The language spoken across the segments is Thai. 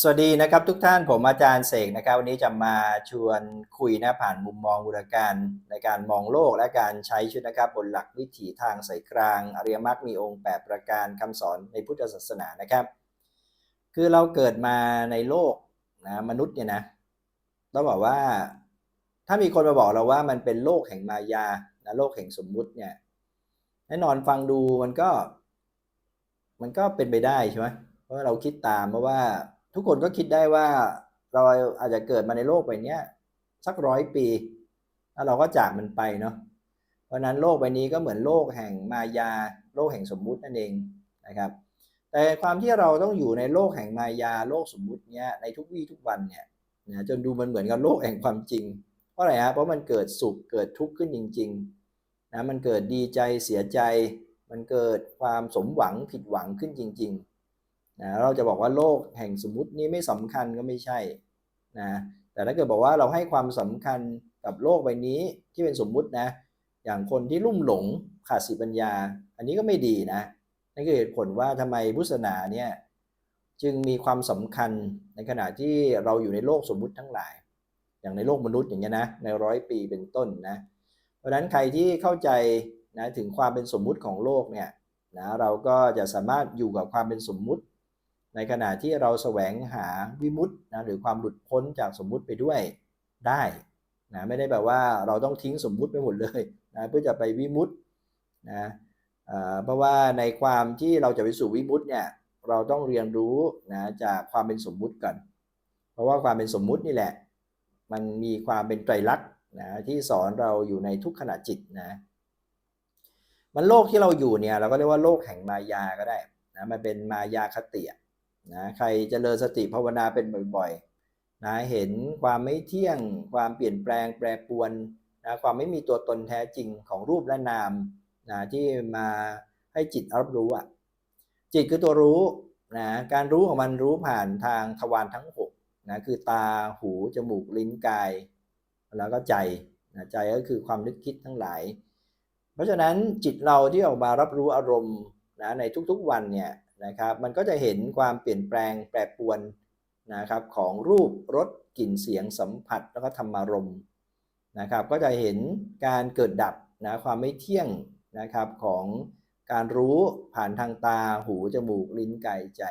สวัสดีนะครับทุกท่านผมอาจารย์เสกนะครับวันนี้จะมาชวนคุยนะผ่านมุมมองบุรการในการมองโลกและการใช้ชีวิตนะครับบนหลักวิถีทางสายกลาง อริยมรรคมีองค์ 8 ประการคำสอนในพุทธศาสนานะครับ คือเราเกิดมาในโลกนะมนุษย์เนี่ยนะต้องบอกว่า ถ้ามีคนมาบอกเราว่ามันเป็นโลกแห่งมายานะโลกแห่งสมมุติเนี่ยแน่นอนฟังดูมันก็ มันก็เป็นไปได้ใช่ไหมเพราะเราคิดตามเพราะว่า ทุกคนก็คิดได้ว่าเราอาจจะเกิดมาในโลกใบนี้สักร้อยปีแล้วเราก็จากมันไปเนาะเพราะฉะนั้นโลกใบนี้ก็เหมือนโลกแห่งมายา โลกแห่งสมมุตินั่นเองนะครับ แต่ความที่เราต้องอยู่ในโลกแห่งมายาโลกสมมุติเนี้ยในทุกวี่ทุกวันเนี่ยนะจนดูมันเหมือนกับโลกแห่งความจริง เพราะอะไรฮะเพราะมันเกิดสุขเกิดทุกข์ขึ้นจริงๆนะมันเกิดดีใจเสียใจ มันเกิดความสมหวังผิดหวังขึ้นจริง ๆ นะเราจะบอกว่าโลกแห่งสมมตินี้ไม่สำคัญก็ไม่ใช่นะแต่ถ้าเกิดบอกว่าเราให้ความสำคัญกับโลกใบนี้ที่เป็นสมมุตินะอย่างคนที่ลุ่มหลงขาดสติปัญญา อันนี้ก็ไม่ดีนะนั่นคือเหตุผลว่าทำไมพุทธศาสนาเนี่ยจึงมีความสำคัญในขณะที่เราอยู่ในโลกสมมุติทั้งหลาย อย่างในโลกมนุษย์อย่างเงี้ยนะในร้อยปีเป็นต้นนะเพราะฉะนั้นใครที่เข้าใจนะถึงความเป็นสมมุติของโลกเนี่ยนะเราก็จะสามารถอยู่กับความเป็นสมมุติ ในขณะที่เราแสวงหาวิมุตตินะหรือความหลุดพ้นจากสมมุติไปด้วยได้นะไม่ได้แบบว่าเราต้องทิ้งสมมุติไปหมดเลยนะเพื่อจะไปวิมุตตินะเพราะว่าในความที่เราจะไปสู่วิมุตติเนี่ยเราต้องเรียนรู้นะจากความเป็นสมมุติก่อน เพราะว่าความเป็นสมมุตินี่แหละ มันมีความเป็นไตรลักษณ์นะที่สอนเราอยู่ในทุกขณะจิตนะมันโลกที่เราอยู่เนี่ยเราก็เรียกว่าโลกแห่งมายาก็ได้นะมันเป็นมายาคติ นะใครจเจริญสติภาวนาเป็นบ่อยๆนะเห็นความไม่เที่ยง ความเปลี่ยนแปลงแปรปรวนนะความไม่มีตัวตนแท้จริงของรูปและนามนะที่มาให้จิตรับรู้อะจิตคือตัวรู้นะการรู้ของมันรู้ผ่านทางทวารทั้ง6นะคือตาหูจมูกลิ้นกาย แล้วก็ใจนะใจก็คือความนึกคิดทั้งหลาย เพราะฉะนั้นจิตเราที่ออกมารับรู้อารมณ์นะในทุกๆวันเนี่ย นะครับมันก็จะเห็นความเปลี่ยนแปลงแปรปรวนนะครับของรูปรสกลิ่นเสียงสัมผัสแล้วก็ธรรมารมณ์นะครับก็จะเห็นการเกิดดับนะความไม่เที่ยงนะครับของการรู้ผ่านทางตาหูจมูกลิ้นกายใจ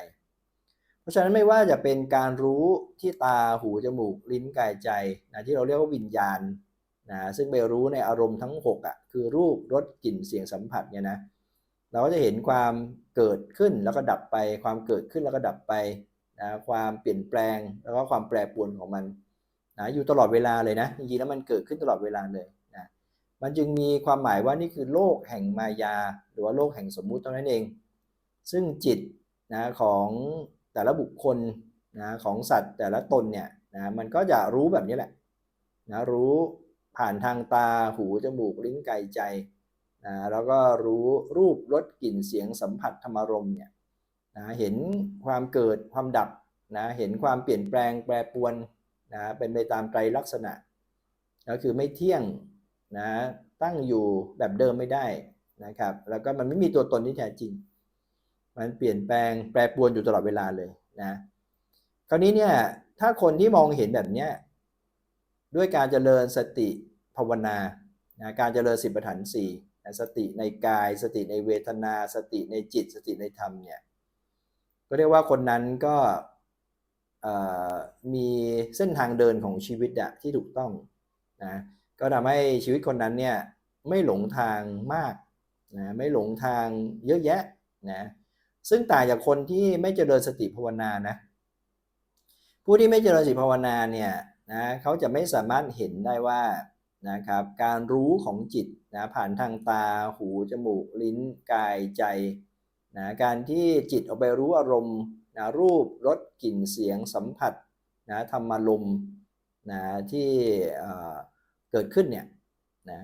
เพราะฉะนั้นไม่ว่าจะเป็นการรู้ที่ตาหูจมูกลิ้นกายใจนะที่เราเรียกว่าวิญญาณนะซึ่งไปรู้ในอารมณ์ทั้ง6อะคือรูปรสกลิ่นเสียงสัมผัสเนี่ยนะ เราก็จะเห็นความเกิดขึ้นแล้วก็ดับไป ความเกิดขึ้นแล้วก็ดับไปนะความเปลี่ยนแปลงแล้วก็ความแปรปรวนของมันนะอยู่ตลอดเวลาเลยนะจริงๆแล้วมันเกิดขึ้นตลอดเวลาเลยนะมันจึงมีความหมายว่านี่คือโลกแห่งมายา หรือว่าโลกแห่งสมมุติเท่านั้นเอง ซึ่งจิตนะของแต่ละบุคคลนะของสัตว์แต่ละตนเนี่ยนะมันก็จะรู้แบบนี้แหละนะรู้ผ่านทางตาหูจมูกลิ้นกายใจ นะแล้วก็รู้รูปรสกลิ่นเสียงสัมผัสธรรมารมณ์เนี่ยนะเห็นความเกิดความดับนะเห็นความเปลี่ยนแปลงแปรปรวนนะเป็นไปตามไตรลักษณะ ก็คือไม่เที่ยงนะตั้งอยู่แบบเดิมไม่ได้นะครับแล้วก็มันไม่มีตัวตนที่แท้จริง มันเปลี่ยนแปลงแปรปรวนอยู่ตลอดเวลาเลยนะคราวนี้เนี่ยถ้าคนที่มองเห็นแบบเนี้ยด้วยการเจริญสติภาวนานะการเจริญสิบปัฏฐานสี่ สติในกาย สติในเวทนา สติในจิต สติในธรรมเนี่ยก็เรียกว่าคนนั้นก็มีเส้นทางเดินของชีวิตอะที่ถูกต้องนะก็ทำให้ชีวิตคนนั้นเนี่ยไม่หลงทางมากนะไม่หลงทางเยอะแยะนะซึ่งต่างจากคนที่ไม่เจริญสติภาวนานะผู้ที่ไม่เจริญสติภาวนาเนี่ยนะเขาจะไม่สามารถเห็นได้ว่า นะครับการรู้ของจิตนะผ่านทางตาหูจมูกลิ้นกายใจนะการที่จิตออกไปรู้อารมณ์นะรูปรสกลิ่นเสียงสัมผัสนะธรรมารมนะที่เกิดขึ้นเนี่ยนะ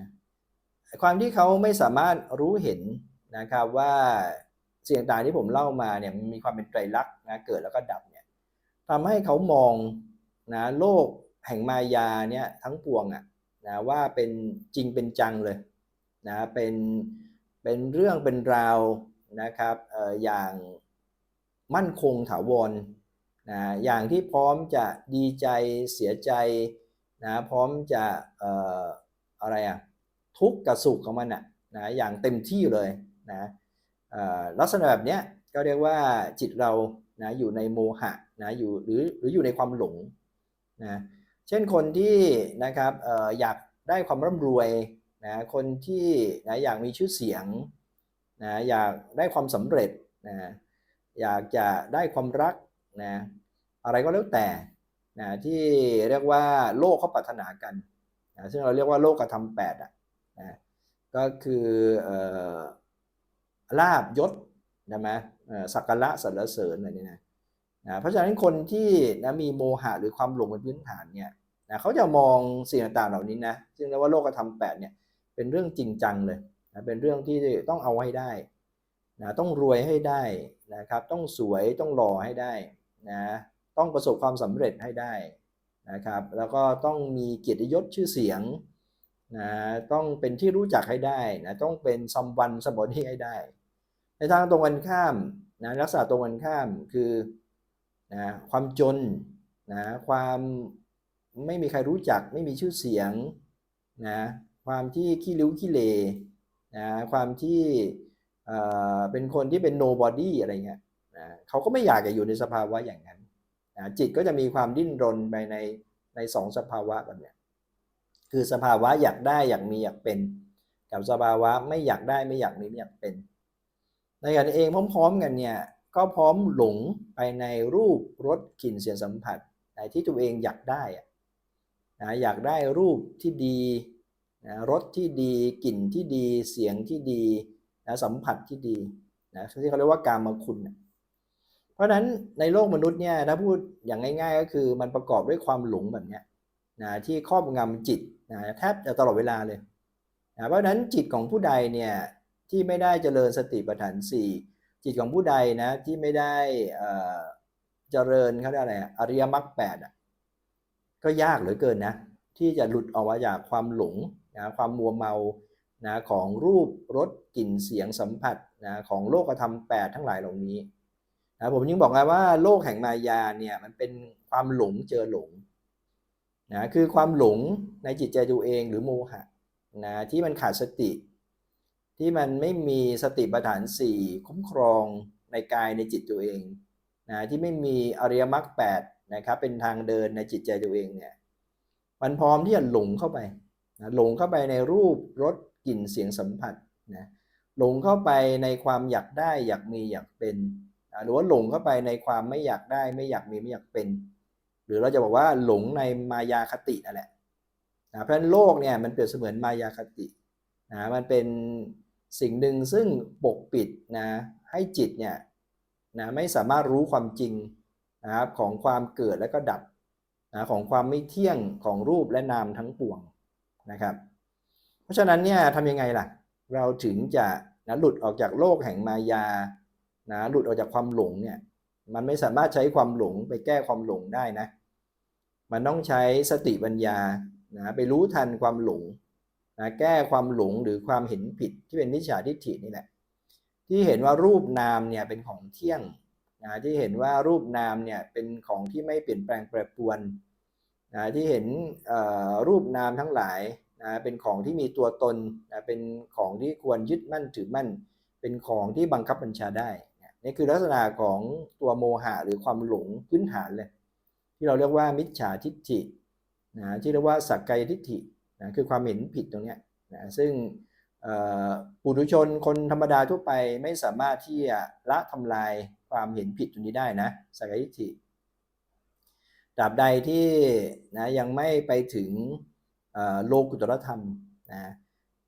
ความที่เขาไม่สามารถรู้เห็นนะครับว่าสิ่งต่างที่ผมเล่ามาเนี่ยมันมีความเป็นไตรลักษณ์นะเกิดแล้วก็ดับเนี่ยทำให้เขามองนะโลกแห่งมายาเนี่ยทั้งปวงอะ นะว่าเป็นจริงเป็นจังเลยนะเป็นเป็นเรื่องเป็นราวนะครับอออย่างมั่นคงถาวรนะอย่างที่พร้อมจะดีใจเสียใจนะพร้อมจะอออะไรอะทุกข์กับสุขของมันอะนะอย่างเต็มที่เลยนะเอ่อลักษณะแบบเนี้ยก็เรียกว่าจิตเรานะอยู่ในโมหะนะอยู่หรือหรืออยู่ในความหลงนะ เช่นคนที่นะครับอออยากได้ความร่ำรวยนะคนที่นะอยากมีชื่อเสียงนะอยากได้ความสำเร็จนะอยากจะได้ความรักนะอะไรก็แล้วแต่นะที่เรียกว่าโลกเขาปรารถนากันนะซึ่งเราเรียกว่าโลกกระทำแปดอะนะก็คือออลาบยศนะไหมสักการะสรรเสริญอะไรนี่นะ นะเพราะฉะนั้นคนที่นะมีโมหะหรือความหลงเป็นพื้นฐานเนี่ยนะเขาจะมองสิ่งต่างๆเหล่านี้นะซึ่งเรียกว่าโลกกระทำแปดเนี่ยเป็นเรื่องจริงจังเลยนะเป็นเรื่องที่ต้องเอาให้ได้นะต้องรวยให้ได้นะครับ ต้องสวยต้องหล่อให้ได้นะต้องประสบความสำเร็จให้ได้นะครับ แล้วก็ต้องมีเกียรติยศชื่อเสียงนะต้องเป็นที่รู้จักให้ได้นะต้องเป็นซัมวันสมบนีให้ได้ ในทางตรงกันข้ามนะลักษณะตรงกันข้ามคือ นะความจนนะความไม่มีใครรู้จักไม่มีชื่อเสียงนะความที่ขี้ริ้วขี้เลนะความที่เอ่อเป็นคนที่เป็น nobody อะไรเงี้ยนะเขาก็ไม่อยากจะอยู่ในสภาวะอย่างนั้นนะจิตก็จะมีความดิ้นรนไปในในสองสภาวะแบบเนี้ยคือสภาวะอยากได้อยากมีอยากเป็น กับสภาวะไม่อยากได้ไม่อยากมีไม่อยากเป็นในขณะเองพร้อม ๆ กันเนี่ย ก็พร้อมหลงไปในรูปรสกลิ่นเสียงสัมผัสนที่ตัวเองอยากได้อะนะอยากได้รูปที่ดีนะรสที่ดีกลิ่นที่ดีเสียงที่ดีนะสัมผัสที่ดีนะที่เขาเรียกว่าการมาคุณนะเพราะฉะนั้นในโลกมนุษย์เนี่ยถ้าพูดอย่างง่าย ๆ ก็คือมันประกอบด้วยความหลงแบบเนี้ยนะที่ครอบงำจิตนะแทบจะตลอดเวลาเลยนะเพราะฉะนั้นจิตของผู้ใดเนี่ยที่ไม่ได้เจริญสติปัฏฐานสี่ จิตของผู้ใดนะที่ไม่ได้เจริญเขาเรียกอะไรอริยมรรคแปดก็ยากเหลือเกินนะที่จะหลุดออกมาจากความหลงนะความมัวเมานะของรูปรสกลิ่นเสียงสัมผัสนะของโลกธรรมแปดทั้งหลายเหล่านี้นะผมยังบอกไงว่าโลกแห่งมายาเนี่ยมันเป็นความหลงเจอหลงนะคือความหลงในจิตใจตัวเองหรือโมหะนะที่มันขาดสติ ที่มันไม่มีสติปัฏฐานสี่คุ้มครองในกายในจิตตัวเองนะที่ไม่มีอริยมรรคแปดนะครับเป็นทางเดินในจิตใจตัวเองเนี่ยมันพร้อมที่จะหลงเข้าไปนะหลงเข้าไปในรูปรสกลิ่นเสียงสัมผัสนะหลงเข้าไปในความอยากได้อยากมีอยากเป็นนะหรือว่าหลงเข้าไปในความไม่อยากได้ไม่อยากมีไม่อยากเป็น หรือเราจะบอกว่าหลงในมายาคตินั่นแหละนะเพราะฉะนั้นโลกเนี่ยมันเปรียบเสมือนมายาคตินะมันเป็น สิ่งหนึ่งซึ่งปกปิดนะให้จิตเนี่ยนะไม่สามารถรู้ความจริงนะครับของความเกิดและก็ดับนะของความไม่เที่ยงของรูปและนามทั้งปวงนะครับ เพราะฉะนั้นเนี่ยทำยังไงล่ะ เราถึงจะนะหลุดออกจากโลกแห่งมายานะหลุดออกจากความหลงเนี่ยมันไม่สามารถใช้ความหลงไปแก้ความหลงได้นะ มันต้องใช้สติปัญญานะไปรู้ทันความหลง นะแก้ความหลงหรือความเห็นผิดที่เป็นมิจฉาทิฏฐินี่แหละที่เห็นว่ารูปนามเนี่ยเป็นของเที่ยงนะที่เห็นว่ารูปนามเนี่ยเป็นของที่ไม่เปลี่ยนแปลงแปรปรวนนะที่เห็นรูปนามทั้งหลายนะเป็นของที่มีตัวตนนะเป็นของที่ควรยึดมั่นถือมั่น เป็นของที่บังคับบัญชาได้นี่คือลักษณะของตัวโมหะหรือความหลงพื้นฐานเลยที่เราเรียกว่ามิจฉาทิฏฐินะที่เรียกว่าสักกายทิฏฐิ นะคือความเห็นผิดตรงนี้นะซึ่งปุถุชนคนธรรมดาทั่วไปไม่สามารถที่จะละทำลายความเห็นผิดตรงนี้ได้นะสักยทิฏฐิตราบใดที่นะยังไม่ไปถึงโลกุตรธรรมนะ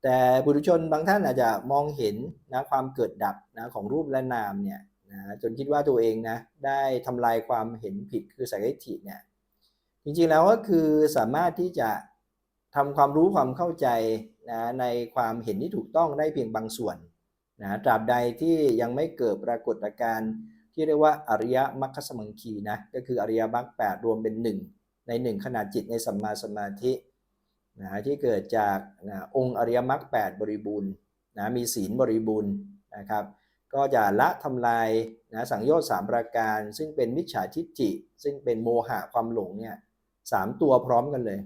แต่บุรุชนบางท่านอาจจะมองเห็นนะความเกิดดับนะของรูปและนามเนี่ยนะจนคิดว่าตัวเองนะได้ทำลายความเห็นผิดคือสักยทิเนี่ยจริงๆแล้วก็คือสามารถที่จะ ทำความรู้ความเข้าใจนะในความเห็นที่ถูกต้องได้เพียงบางส่วนนะตราบใดที่ยังไม่เกิดปรากฏการณ์ที่เรียกว่าอริยมรรคสมังคีนะก็คืออริยมรรคแปดรวมเป็นหนึ่งในหนึ่งขนาดจิตในสัมมาสมาธินะที่เกิดจากนะองค์อริยมรรคแปดบริบูรณ์นะมีศีลบริบูรณ์นะครับก็จะละทำลายนะสังโยชน์สามประการ ซึ่งเป็นมิจฉาทิฏฐิซึ่งเป็นโมหะความหลงเนี่ยสามตัวพร้อมกันเลย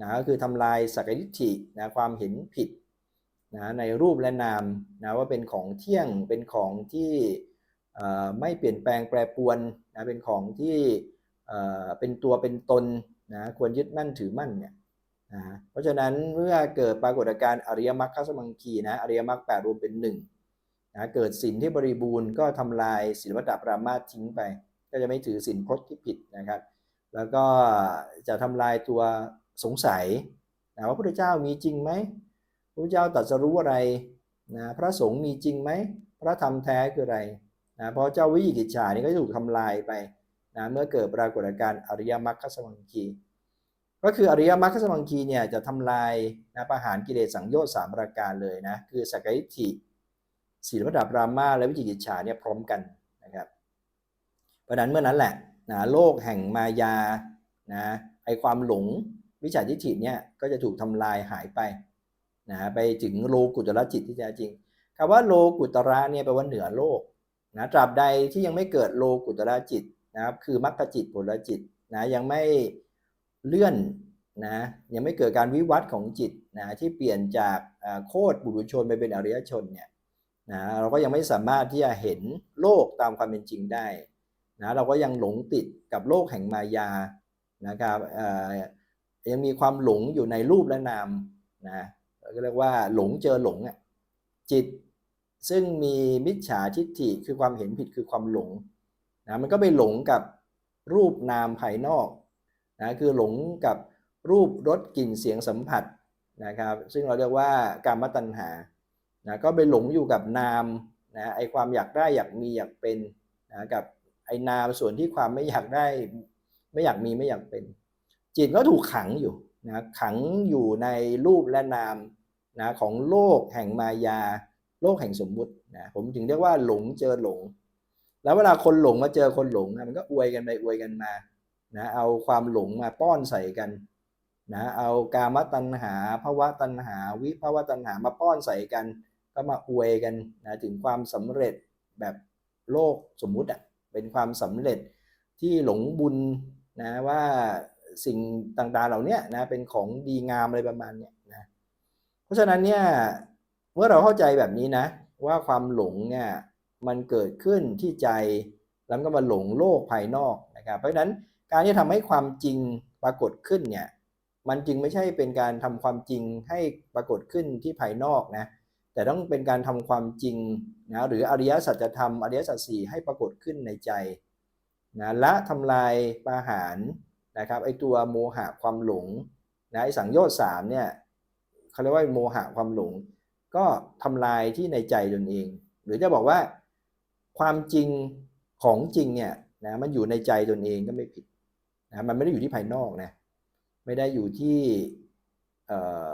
นะก็คือทำลายสักยทิฏฐินะความเห็นผิดนะในรูปและนามนะว่าเป็นของเที่ยงเป็นของที่ไม่เปลี่ยนแปลงแปรปรวนนะเป็นของที่เป็นตัวเป็นตนนะควรยึดมั่นถือมั่นเนี่ยนะเพราะฉะนั้นเมื่อเกิดปรากฏการณ์อริยมรรคสมังคีนะอริยมรรคแปดรวมเป็นหนึ่งนะเกิดสินที่บริบูรณ์ก็ทำลายศีลวัตปรามาทิ้งไป ก็จะไม่ถือสินพจน์ที่ผิดนะครับ แล้วก็จะทำลายตัว สงสัยนะว่าพระพุทธเจ้ามีจริงไหมพระพุทธเจ้าตรัสรู้อะไรนะพระสงฆ์มีจริงไหมพระธรรมแท้คืออะไรนะพราะเจ้าวิจิกิจฉานี่ก็ถูกทำลายไปนะเมื่อเกิดปรากฏการณ์อริยมรรคสมังคีก็คืออริยมรรคสมังคีเนี่ยจะทำลายนะประหารกิเลสสังโยชน์สามประการเลยนะคือสกกายทิศีลระดับรามาและวิจิกิจฉาเนี่ยพร้อมกันนะครับเพราะนั้นเมื่อนั้นแหละนะโลกแห่งมายานะไอความหลง วิจาทิฏฐิเนี่ยก็จะถูกทำลายหายไปนะไปถึงโลกุตระจิตที่แท้จริงคำว่าโลกุตระเนี่ยแปลว่าเหนือโลกนะตราบใดที่ยังไม่เกิดโลกุตระจิตนะครับคือมรรคจิตผลจิตนะยังไม่เลื่อนนะยังไม่เกิดการวิวัฒน์ของจิตนะที่เปลี่ยนจากโคตรบุรุชนไปเป็นอริยชนเนี่ยนะเราก็ยังไม่สามารถที่จะเห็นโลกตามความเป็นจริงได้นะเราก็ยังหลงติดกับโลกแห่งมายานะครับ ยังมีความหลงอยู่ในรูปและนามนะก็เรียกว่าหลงเจอหลงอะจิตซึ่งมีมิจฉาทิฏฐิคือความเห็นผิดคือความหลงนะมันก็ไปหลงกับรูปนามภายนอกนะคือหลงกับรูปรสกลิ่นเสียงสัมผัสนะครับซึ่งเราเรียกว่าการมตัณหานะก็ไปหลงอยู่กับนามนะไอความอยากได้อยากมีอยากเป็นนะกับไอนามส่วนที่ความไม่อยากได้ ไม่อยากมีไม่อยากเป็น จิตก็ถูกขังอยู่นะขังอยู่ในรูปและนามนะของโลกแห่งมายา โลกแห่งสมมุตินะผมถึงเรียกว่าหลงเจอหลง แล้วเวลาคนหลงมาเจอคนหลงนะมันก็อวยกันไปอวยกันมานะเอาความหลงมาป้อนใส่กันนะเอากามตัณหาภาวะตัณหา วิภาวะตัณหามาป้อนใส่กัน ก็มาอวยกันนะถึงความสำเร็จแบบโลกสมมุติอะเป็นความสำเร็จที่หลงบุญนะว่า สิ่งต่างๆเหล่านี้นะเป็นของดีงามอะไรประมาณเนี้ยนะเพราะฉะนั้นเนี่ยเมื่อเราเข้าใจแบบนี้นะ ว่าความหลงเนี่ยมันเกิดขึ้นที่ใจแล้วก็มาหลงโลกภายนอกนะครับเพราะฉะนั้นการที่ทำให้ความจริงปรากฏขึ้นเนี่ยมันจึงไม่ใช่เป็นการทำความจริงให้ปรากฏขึ้นที่ภายนอกนะแต่ต้องเป็นการทำความจริงนะหรืออริยสัจธรรมอริยสัจสี่ให้ปรากฏขึ้นในใจนะละทำลายปาหาร นะครับไอตัวโมหะความหลงนะไอสังโยชน์สามเนี่ยเขาเรียกว่าโมหะความหลง ก็ทำลายที่ในใจตนเอง หรือจะบอกว่าความจริงของจริงเนี่ยนะมันอยู่ในใจตนเองก็ไม่ผิดนะมันไม่ได้อยู่ที่ภายนอกนะไม่ได้อยู่ที่เอ่อ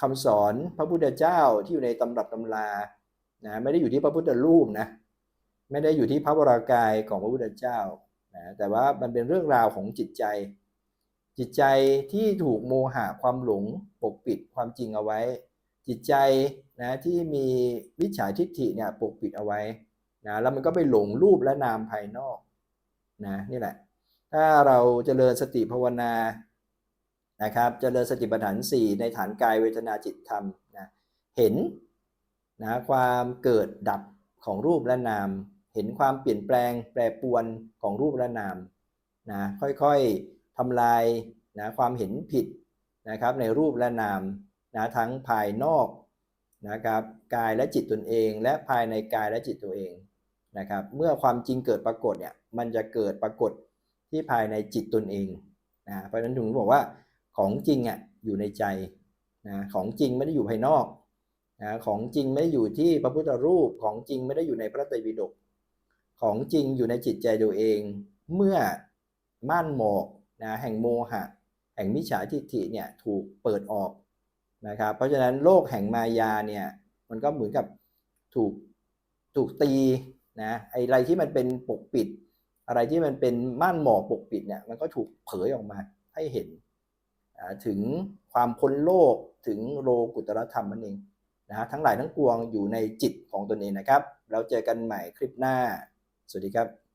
คำสอนพระพุทธเจ้าที่อยู่ในตำรับตำรานะไม่ได้อยู่ที่พระพุทธรูปนะไม่ได้อยู่ที่พระวรากายของพระพุทธเจ้า นะแต่ว่ามันเป็นเรื่องราวของจิตใจ จิตใจที่ถูกโมหะความหลงปกปิดความจริงเอาไว้ จิตใจนะที่มีวิจฉาทิฏฐิเนี่ยปกปิดเอาไว้นะแล้วมันก็ไปหลงรูปและนามภายนอกนะนี่แหละ ถ้าเราจเจริญสติภาวนานะครับเจริญสติปัฏฐาน 4 ในฐานกายเวทนาจิตธรรมนะเห็นนะความเกิดดับของรูปและนาม เห็นความเปลี่ยนแปลงแปรปรวนของรูปและนามนะค่อยๆทำลายนะความเห็นผิดนะครับในรูปและนามนะทั้งภายนอกนะครับกายและจิตตนเอง และภายในกายและจิตตัวเองนะครับเมื่อความจริงเกิดปรากฏเนี่ยมันจะเกิดปรากฏที่ภายในจิตตนเองนะเพราะฉะนั้นถึงบอกว่าของจริงอะอยู่ในใจนะของจริงไม่ได้อยู่ภายนอกนะของจริงไม่ได้อยู่ที่พระพุทธรูปของจริงไม่ได้อยู่ในพระไตรปิฎก ของจริงอยู่ในจิตใจตัวเอง เมื่อม่านหมอกนะแห่งโมหะ แห่งมิจฉาทิฏฐิเนี่ยถูกเปิดออกนะครับ เพราะฉะนั้นโลกแห่งมายาเนี่ยมันก็เหมือนกับถูกถูกตีนะไออะไรที่มันเป็นปกปิด อะไรที่มันเป็นม่านหมอกปกปิดเนี่ยมันก็ถูกเผยออกมาให้เห็นถึงความพ้นโลกถึงโลกุตรธรรมนั่นเองนะทั้งหลายทั้งปวงอยู่ในจิตของตนเองนะครับ เราเจอกันใหม่คลิปหน้า สวัสดีครับ